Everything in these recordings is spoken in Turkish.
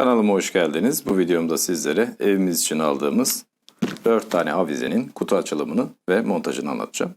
Kanalıma hoş geldiniz. Bu videomda sizlere evimiz için aldığımız 4 tane avizenin kutu açılımını ve montajını anlatacağım.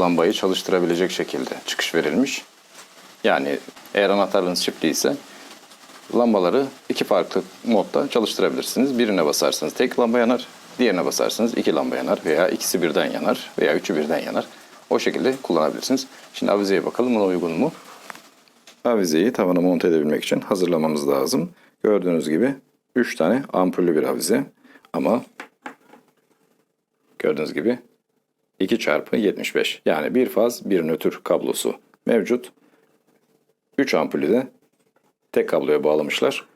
Lambayı çalıştırabilecek şekilde çıkış verilmiş. Yani eğer anahtarınız çiftliyse lambaları iki farklı modda çalıştırabilirsiniz. Birine basarsanız tek lamba yanar, diğerine basarsanız iki lamba yanar veya ikisi birden yanar veya üçü birden yanar. O şekilde kullanabilirsiniz. Şimdi avizeye bakalım buna uygun mu? Avizeyi tavana monte edebilmek için hazırlamamız lazım. Gördüğünüz gibi 3 tane ampullü bir avize ama gördüğünüz gibi 2 çarpı 75 yani bir faz bir nötr kablosu mevcut. 3 ampulü de tek kabloya bağlamışlar.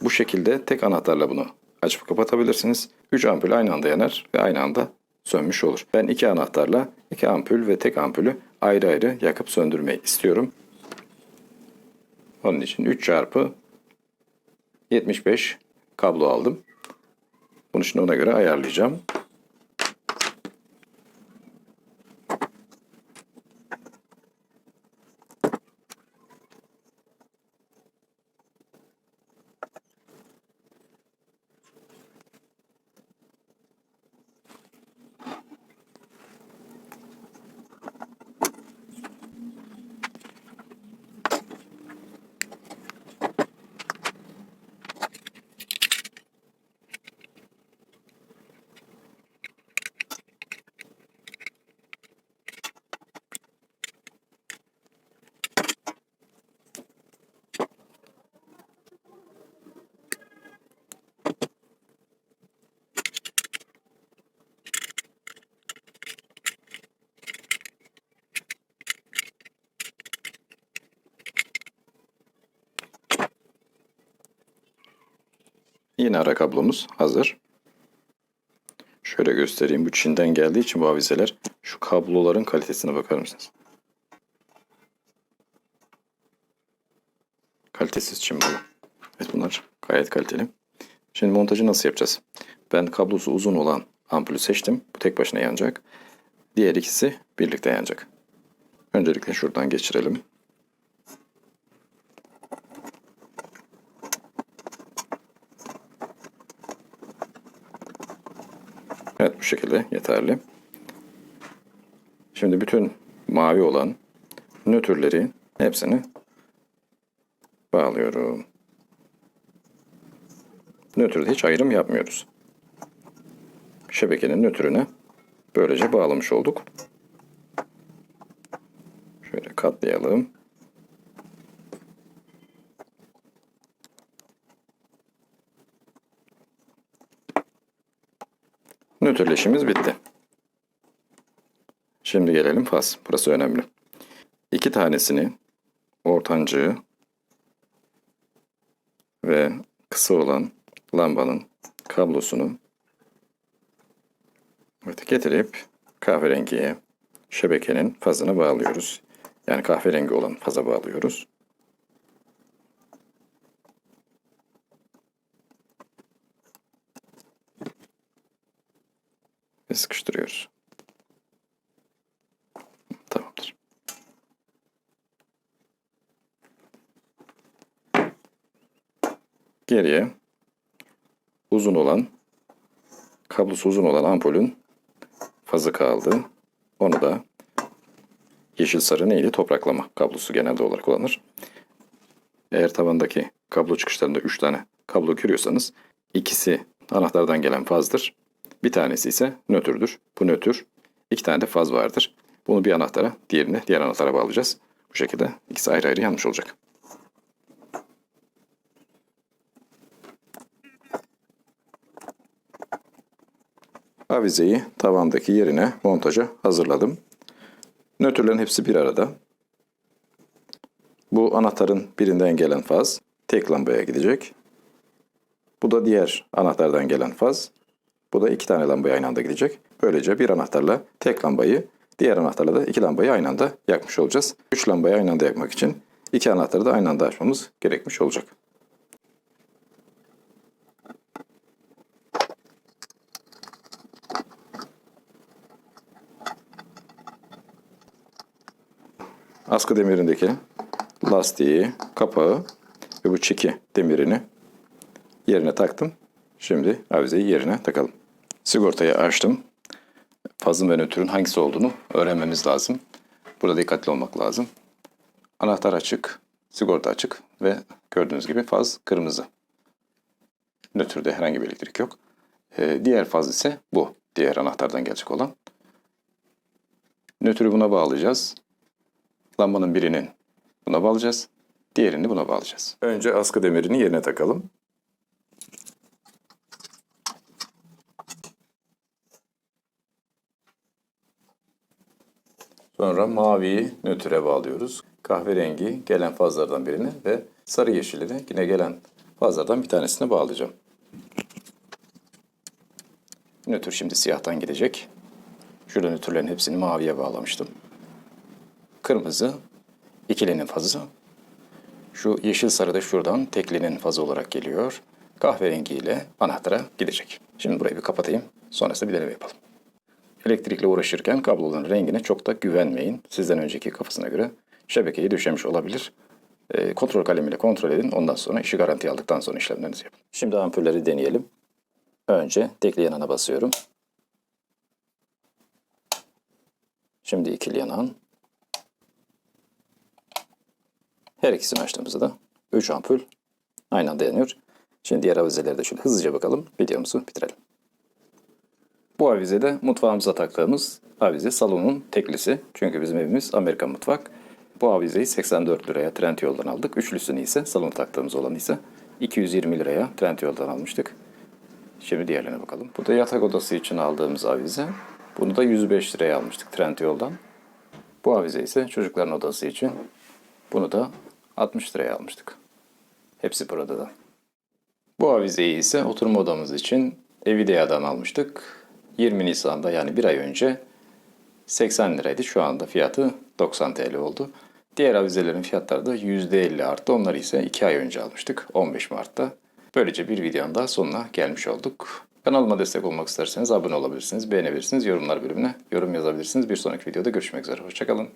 Bu şekilde tek anahtarla bunu açıp kapatabilirsiniz. 3 ampul aynı anda yanar ve aynı anda sönmüş olur. Ben iki anahtarla iki ampul ve tek ampulü ayrı ayrı yakıp söndürmeyi istiyorum. Onun için 3 çarpı 75 kablo aldım. Bunu şimdi ona göre ayarlayacağım. Yine ara kablomuz hazır. Şöyle göstereyim. Bu Çin'den geldiği için bu avizeler. Şu kabloların kalitesine bakar mısınız? Kalitesiz Çin malı. Evet bunlar gayet kaliteli. Şimdi montajı nasıl yapacağız? Ben kablosu uzun olan ampulü seçtim. Bu tek başına yanacak. Diğer ikisi birlikte yanacak. Öncelikle şuradan geçirelim. Bu şekilde yeterli. Şimdi bütün mavi olan nötrleri hepsini bağlıyorum. Nötrde hiç ayrım yapmıyoruz. Şebekenin nötrüne böylece bağlamış olduk. Şöyle katlayalım. Nötrleşimiz bitti. Şimdi gelelim faz. Burası önemli. İki tanesini ortancığı ve kısa olan lambanın kablosunu evet, getirip kahverengiye şebekenin fazına bağlıyoruz. Yani kahverengi olan faza bağlıyoruz. Sıkıştırıyoruz. Tamamdır. Geriye uzun olan, kablosu uzun olan ampulün fazı kaldı. Onu da yeşil sarı neydi? Topraklama kablosu genelde olarak kullanılır. Eğer tavandaki kablo çıkışlarında 3 tane kablo görüyorsanız ikisi anahtardan gelen fazdır. Bir tanesi ise nötrdür. Bu nötr. İki tane de faz vardır. Bunu bir anahtara, diğerini diğer anahtara bağlayacağız. Bu şekilde ikisi ayrı ayrı yanmış olacak. Avizeyi tavandaki yerine montaja hazırladım. Nötrlerin hepsi bir arada. Bu anahtarın birinden gelen faz tek lambaya gidecek. Bu da diğer anahtardan gelen faz. Bu da iki tane lambaya aynı anda gidecek. Böylece bir anahtarla tek lambayı, diğer anahtarla da iki lambayı aynı anda yakmış olacağız. Üç lambayı aynı anda yakmak için iki anahtarı da aynı anda açmamız gerekmiş olacak. Askı demirindeki lastiği, kapağı ve bu çeki demirini yerine taktım. Şimdi avizeyi yerine takalım. Sigortayı açtım. Fazın ve nötrün hangisi olduğunu öğrenmemiz lazım. Burada dikkatli olmak lazım. Anahtar açık, sigorta açık ve gördüğünüz gibi faz kırmızı. Nötrde herhangi bir elektrik yok. Ee, diğer faz ise bu. Diğer anahtardan gelecek olan. Nötrü buna bağlayacağız. Lambanın birinin buna bağlayacağız. Diğerini buna bağlayacağız. Önce askı demirini yerine takalım. Sonra maviyi nötre bağlıyoruz. Kahverengi gelen fazlardan birini ve sarı yeşili de yine gelen fazlardan bir tanesine bağlayacağım. Nötr şimdi siyahtan gidecek. Şurada nötrlerin hepsini maviye bağlamıştım. Kırmızı ikilinin fazı. Şu yeşil sarı da şuradan teklinin fazı olarak geliyor. Kahverengi ile anahtara gidecek. Şimdi burayı bir kapatayım. Sonrasında bir deneme yapalım. Elektrikle uğraşırken kabloların rengine çok da güvenmeyin. Sizden önceki kafasına göre şebekeyi döşemiş olabilir. Ee, kontrol kalemiyle kontrol edin. Ondan sonra işi garantiye aldıktan sonra işlemlerinizi yapın. Şimdi ampulleri deneyelim. Önce tekli yanana basıyorum. Şimdi ikili yanan. Her ikisini açtığımızda da 3 ampul aynı anda yanıyor. Şimdi diğer avizelere de şöyle hızlıca bakalım. Videomuzu bitirelim. Bu avize de mutfağımıza taktığımız avize salonun teklisi. Çünkü bizim evimiz Amerikan mutfak. Bu avizeyi 84 liraya Trendyol'dan aldık. Üçlüsünü ise salona taktığımız olanı ise 220 liraya Trendyol'dan almıştık. Şimdi diğerlerine bakalım. Bu da yatak odası için aldığımız avize. Bunu da 105 liraya almıştık Trendyol'dan. Bu avize ise çocukların odası için. Bunu da 60 liraya almıştık. Hepsi burada da. Bu avizeyi ise oturma odamız için Evidea'dan almıştık. 20 Nisan'da yani bir ay önce 80 liraydı. Şu anda fiyatı 90 TL oldu. Diğer avizelerin fiyatları da %50 arttı. Onları ise 2 ay önce almıştık. 15 Mart'ta. Böylece bir videonun daha sonuna gelmiş olduk. Kanalıma destek olmak isterseniz abone olabilirsiniz, beğenebilirsiniz, yorumlar bölümüne yorum yazabilirsiniz. Bir sonraki videoda görüşmek üzere. Hoşçakalın.